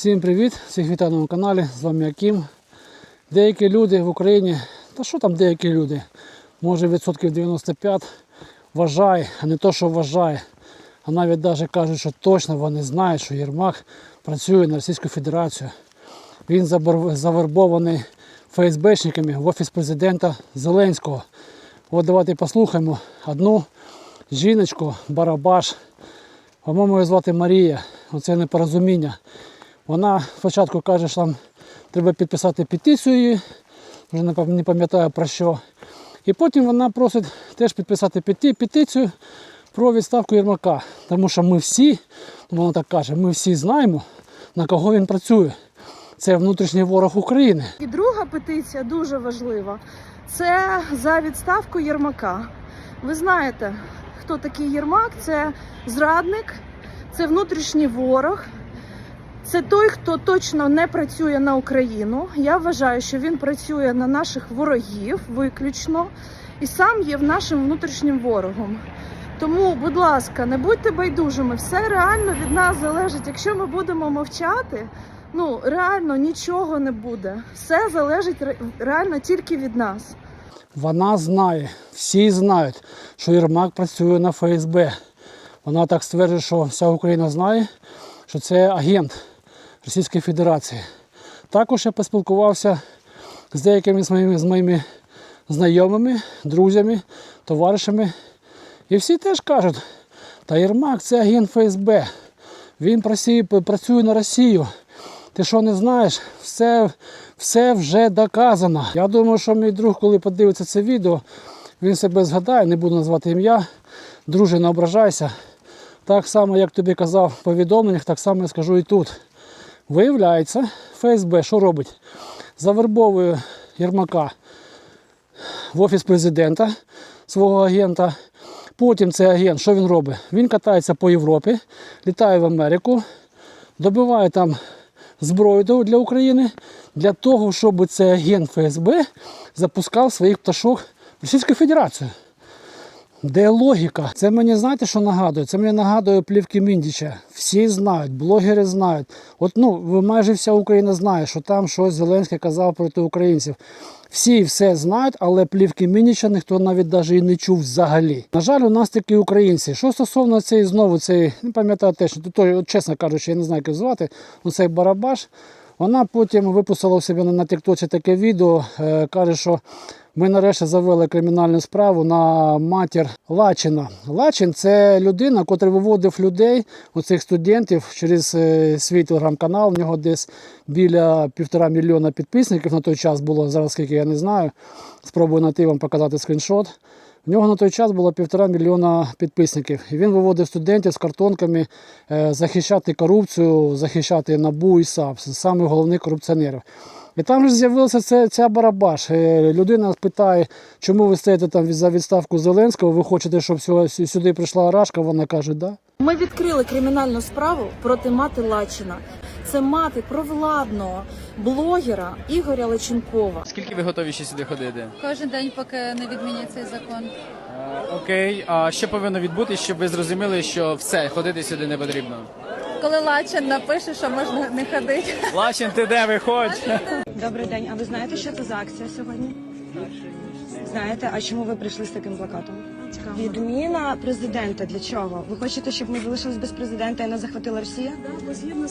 Всім привіт! Всіх вітаю на моєму каналі. З вами Аким. Деякі люди в Україні, та що там деякі люди, може відсотків 95 вважає, а не то, що вважає, а навіть навіть кажуть, що точно вони знають, що Єрмак працює на Російську Федерацію. Він завербований ФСБшниками в офіс президента Зеленського. От давайте послухаємо одну жіночку, барабаш. По-моєму, її звати Марія. Оце непорозуміння. Вона спочатку каже, що там треба підписати петицію вже не пам'ятаю про що. І потім вона просить теж підписати петицію про відставку Єрмака. Тому що ми всі, вона так каже, ми всі знаємо, на кого він працює. Це внутрішній ворог України. І друга петиція дуже важлива. Це за відставку Єрмака. Ви знаєте, хто такий Єрмак? Це зрадник, це внутрішній ворог. Це той, хто точно не працює на Україну. Я вважаю, що він працює на наших ворогів виключно і сам є нашим внутрішнім ворогом. Тому, будь ласка, не будьте байдужими. Все реально від нас залежить. Якщо ми будемо мовчати, ну реально нічого не буде. Все залежить реально тільки від нас. Вона знає, всі знають, що Єрмак працює на ФСБ. Вона так стверджує, що вся Україна знає, що це агент Російської Федерації. Також я поспілкувався з деякими з моїми, з моїми знайомими, друзями, товаришами. І всі теж кажуть, та Єрмак це агент ФСБ. Він працює, на Росію. Ти що не знаєш? Все, все вже доказано. Я думаю, що мій друг, коли подивиться це відео, він себе згадає, не буду назвати ім'я. Друже, не ображайся. Так само, як тобі казав в повідомленнях, так само я скажу і тут. Виявляється, ФСБ що робить? Завербовує Єрмака в офіс президента свого агента. Потім цей агент, що він робить? Він катається по Європі, літає в Америку, добиває там зброю для України для того, щоб цей агент ФСБ запускав своїх пташок в Російську Федерацію. Де логіка? Це мені знаєте, що нагадує? Це мені нагадує плівки Міндіча. Всі знають, блогери знають. От ну, майже вся Україна знає, що там щось Зеленський казав проти українців. Всі все знають, але плівки Міндіча ніхто навіть навіть і не чув взагалі. На жаль, у нас такі українці. Що стосовно цієї знову цієї, не пам'ятаю теж, той, от, чесно кажучи, я не знаю, як звати, оцей барабаш. Вона потім випустила у себе на, на Тіктоці таке відео, е, каже, що ми нарешті завели кримінальну справу на матір Лачина. Лачин це людина, котра виводив людей, оцих студентів через е, свій телеграм-канал. У нього десь біля півтора мільйона підписників на той час було, зараз скільки я не знаю. Спробую знайти вам показати скріншот. У нього на той час було півтора мільйона підписників. І він виводив студентів з картонками е, захищати корупцію, захищати НАБУ і САП, саме головних корупціонерів. І там же з'явилася ця, барабаш. Е, Людина питає, чому ви стоїте там за відставку Зеленського, ви хочете, щоб сю- сю- сюди прийшла Рашка? Вона каже, да. Ми відкрили кримінальну справу проти мати Лачина. Це мати провладного блогера Ігоря Личенкова. Скільки ви готові ще сюди ходити? Кожен день, поки не відмінять цей закон. Е, окей, а що повинно відбутися, щоб ви зрозуміли, що все, ходити сюди не потрібно? Коли Лачин напише, що можна не ходити. Лачин, ти де виходь? Добрий день. А ви знаєте, що це за акція сьогодні? Знаєте, а чому ви прийшли з таким плакатом? Відміна президента. Для чого? Ви хочете, щоб ми залишились без президента і нас захватила Росія?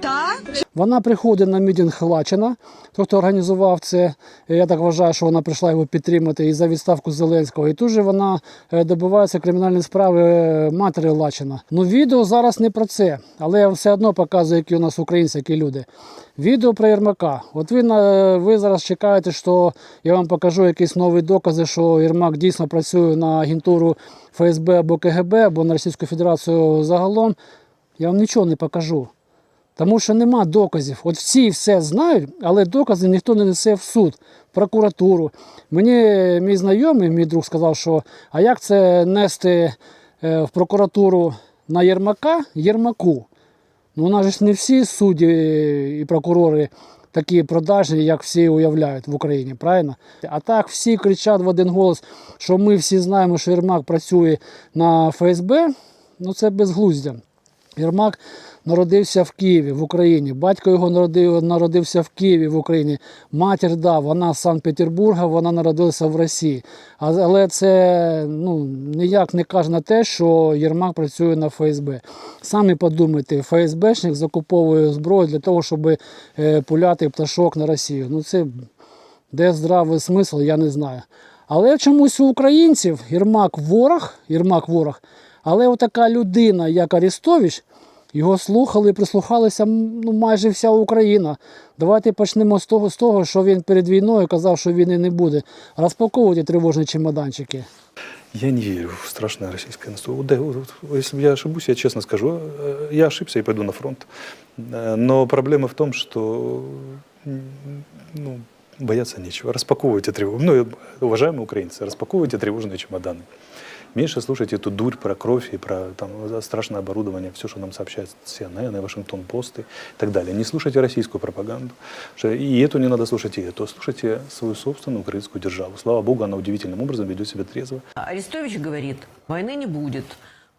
Так? Вона приходить на мітинг Лачина, той, хто організував це. Я так вважаю, що вона прийшла його підтримати і за відставку Зеленського. І тут же вона е, добивається кримінальної справи е, матері Лачина. Ну, відео зараз не про це, але я все одно показую, які у нас українці, які люди. Відео про Єрмака. От ви, на- ви зараз чекаєте, що я вам покажу якісь нові докази, що Єрмак дійсно працює на агентуру ФСБ або КГБ, або на Російську Федерацію загалом. Я вам нічого не покажу. Тому що нема доказів. От всі все знають, але докази ніхто не несе в суд, в прокуратуру. Мені мій знайомий, мій друг сказав, що а як це нести е, в прокуратуру на Єрмака Єрмаку? Ну, у нас ж не всі судді і прокурори такі продажні, як всі уявляють в Україні, правильно? А так всі кричать в один голос, що ми всі знаємо, що Єрмак працює на ФСБ, ну це безглуздя. Єрмак народився в Києві, в Україні. Батько його народив, народився в Києві, в Україні. Матір, да, вона з Санкт-Петербурга, вона народилася в Росії. Але це ну, ніяк не каже на те, що Єрмак працює на ФСБ. Самі подумайте, ФСБшник закуповує зброю для того, щоб е, пуляти пташок на Росію. Ну це де здравий смисл, я не знаю. Але чомусь у українців Єрмак ворог, Єрмак ворог, але отака людина, як Арістович, його слухали і прислухалися м, ну, майже вся Україна. Давайте почнемо з того, з того, що він перед війною казав, що війни не буде. Розпаковуйте тривожні чемоданчики. Я не верю в страшное российское наступление. Да, вот, вот, если я ошибусь, я честно скажу, э, я ошибся и пойду на фронт. Э, Но проблема в том, что м, ну, бояться нечего. Распаковывайте тревогу. Ну, и, уважаемые украинцы, распаковывайте тревожные чемоданы. Меньше слушайте эту дурь про кровь и про там, страшное оборудование, все, что нам сообщает CNN, и Вашингтон-Пост и так далее. Не слушайте российскую пропаганду. Что И эту не надо слушать, и эту. Слушайте свою собственную украинскую державу. Слава Богу, она удивительным образом ведет себя трезво. Арестович говорит, войны не будет.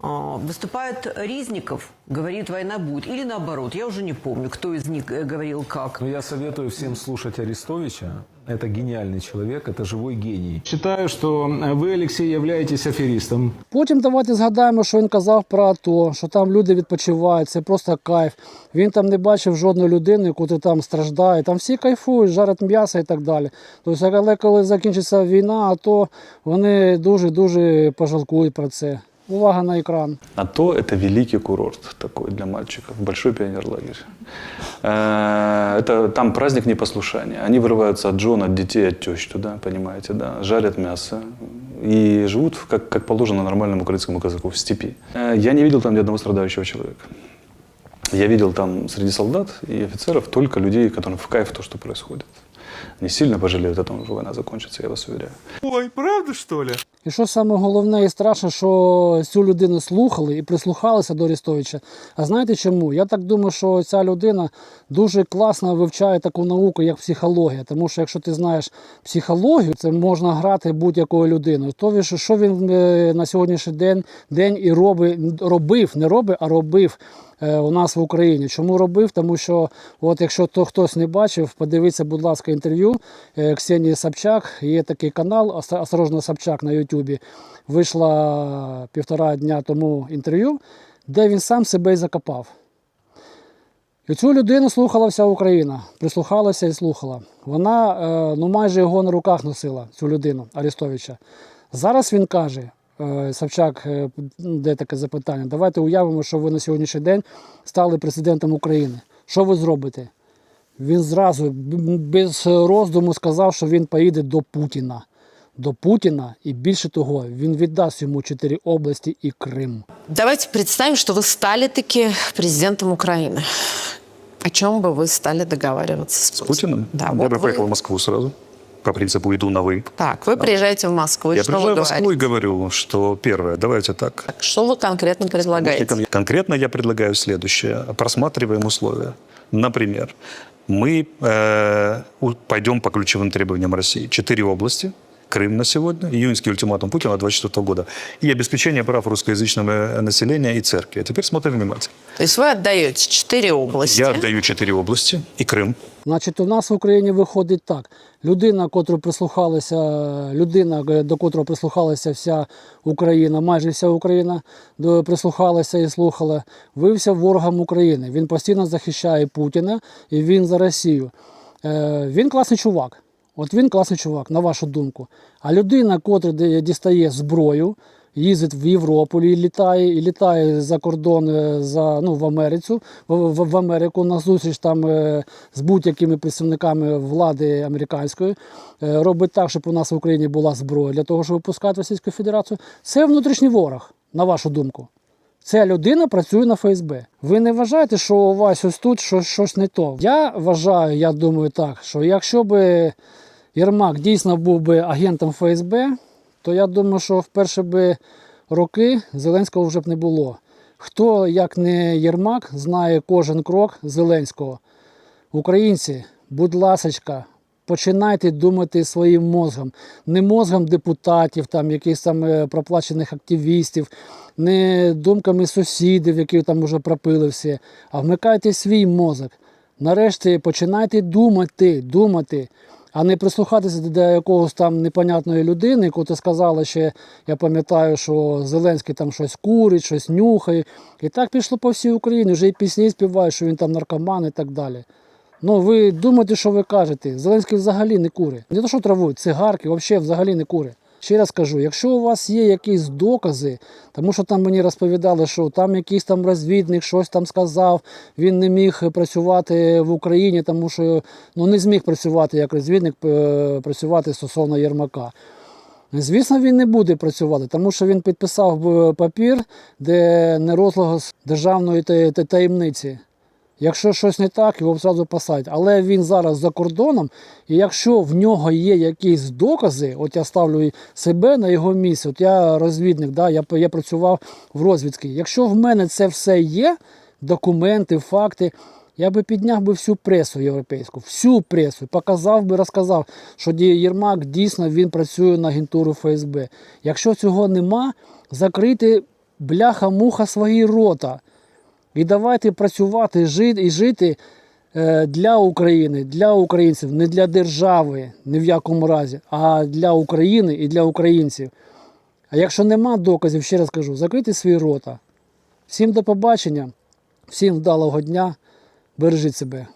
А, Выступает Ризников, говорит, война будет. Или наоборот, я уже не помню, кто из них э, говорил как. Но я советую всем слушать Арестовича. Это гениальный человек, это живой гений. Считаю, что вы, Алексей, являетесь аферистом. Потім давайте згадаємо, що він казав про АТО, що там люди відпочивають, це просто кайф. Він там не бачив жодної людини, яку там страждає. Там всі кайфують, жарять м'ясо і так далі. Тобто, але коли закінчиться війна, то вони дуже-дуже пожалкують про це. Увага на екран. А то это великий курорт такой для мальчиков, большой пионерлагерь. Э, Это там праздник непослушания. Они вырываются от жен, от детей, от тещ туда, понимаете, да, жарят мясо и живут как, как положено нормальному украинскому казаку в степи. Э, Я не видел там ни одного страдающего человека. Я видел там среди солдат и офицеров только людей, которым в кайф то, что происходит. Не сильно пожалеют о том, что война закончится, я вас уверяю. Ой, правда, что ли? І що саме головне і страшне, що цю людину слухали і прислухалися до Арестовича. А знаєте чому? Я так думаю, що ця людина дуже класно вивчає таку науку, як психологія. Тому що якщо ти знаєш психологію, це можна грати будь-якою людиною. То що він е, на сьогоднішній день, день і роби, робив, не робив, а робив. Е, У нас в Україні. Чому робив? Тому що, от якщо то хтось не бачив, подивіться, будь ласка, інтерв'ю е, Ксенії Собчак. Є такий канал Осторожно Собчак на Ютубі. Вийшла півтора дня тому інтерв'ю, де він сам себе і закопав. І цю людину слухала вся Україна, прислухалася і слухала. Вона е, ну, майже його на руках носила, цю людину Арестовича. Зараз він каже, Савчак, е, де таке запитання, давайте уявимо, що ви на сьогоднішній день стали президентом України. Що ви зробите? Він зразу б- без роздуму сказав, що він поїде до Путіна. До Путіна, і більше того, він віддасть йому чотири області і Крим. Давайте представим, что вы стали таки президентом Украины. О чем бы вы стали договариваться с, С Путиным? Да, я вот бы вы- поехал в Москву сразу. По принципу иду на «вы». Так, вы приезжаете в Москву, Я что приезжаю в Москву и говорю, что первое, давайте так. Так, что вы конкретно предлагаете? Кон- Конкретно я предлагаю следующее. Просматриваем условия. Например, мы э, пойдем по ключевым требованиям России. Четыре области. Крым на сегодня, июньский ультиматум Путина 24 года и обеспечение прав русскоязычного э, населения и церкви. А теперь смотрим внимательно. То есть вы отдаете четыре области. Я отдаю четыре области и Крым. Значить, у нас в Україні виходить так: людина, котру прислухалася, людина, е, до котрої прислухалася вся Україна, майже вся Україна, до прислухалася і слухала, вився ворогом України. Він постійно захищає Путіна і він за Росію. Е, він класний чувак. От він класний чувак, на вашу думку. А людина, котра дістає зброю, їздить в Європу і літає, і літає за кордон е, за, ну, в Америцю, в, в, Америку на зустріч там е, з будь-якими представниками влади американської, е, робить так, щоб у нас в Україні була зброя для того, щоб випускати Російську Федерацію. Це внутрішній ворог, на вашу думку. Ця людина працює на ФСБ. Ви не вважаєте, що у вас ось тут щось, щось не то? Я вважаю, я думаю так, що якщо би Єрмак дійсно був би агентом ФСБ, то я думаю, що в перші би роки Зеленського вже б не було. Хто, як не Єрмак, знає кожен крок Зеленського. Українці, будь ласочка, починайте думати своїм мозгом, не мозгом депутатів, там якихось там е, проплачених активістів, не думками сусідів, які там уже пропили всі, а вмикайте свій мозок. Нарешті починайте думати, думати, а не прислухатися до якогось там непонятної людини, яку сказала ще, я пам'ятаю, що Зеленський там щось курить, щось нюхає. І так пішло по всій Україні, вже і пісні співають, що він там наркоман і так далі. Ну, ви думаєте, що ви кажете. Зеленський взагалі не курить. Не то, що травують, цигарки, взагалі взагалі не курить. Ще раз кажу, якщо у вас є якісь докази, тому що там мені розповідали, що там якийсь там розвідник щось там сказав, він не міг працювати в Україні, тому що ну, не зміг працювати як розвідник, е, працювати стосовно Єрмака. Звісно, він не буде працювати, тому що він підписав е, папір, де не розголос державної та- та- таємниці. Якщо щось не так, його одразу посадять. Але він зараз за кордоном, і якщо в нього є якісь докази, от я ставлю себе на його місце, от я розвідник, да, я, я працював в розвідці. Якщо в мене це все є, документи, факти, я би підняв би всю пресу європейську, всю пресу, показав би, розказав, що Єрмак дійсно він працює на агентуру ФСБ. Якщо цього нема, закрити бляха-муха свої рота. І давайте працювати жити, і жити е, для України, для українців, не для держави, ні в якому разі, а для України і для українців. А якщо нема доказів, ще раз кажу, закрити свої рота. Всім до побачення, всім вдалого дня, бережіть себе.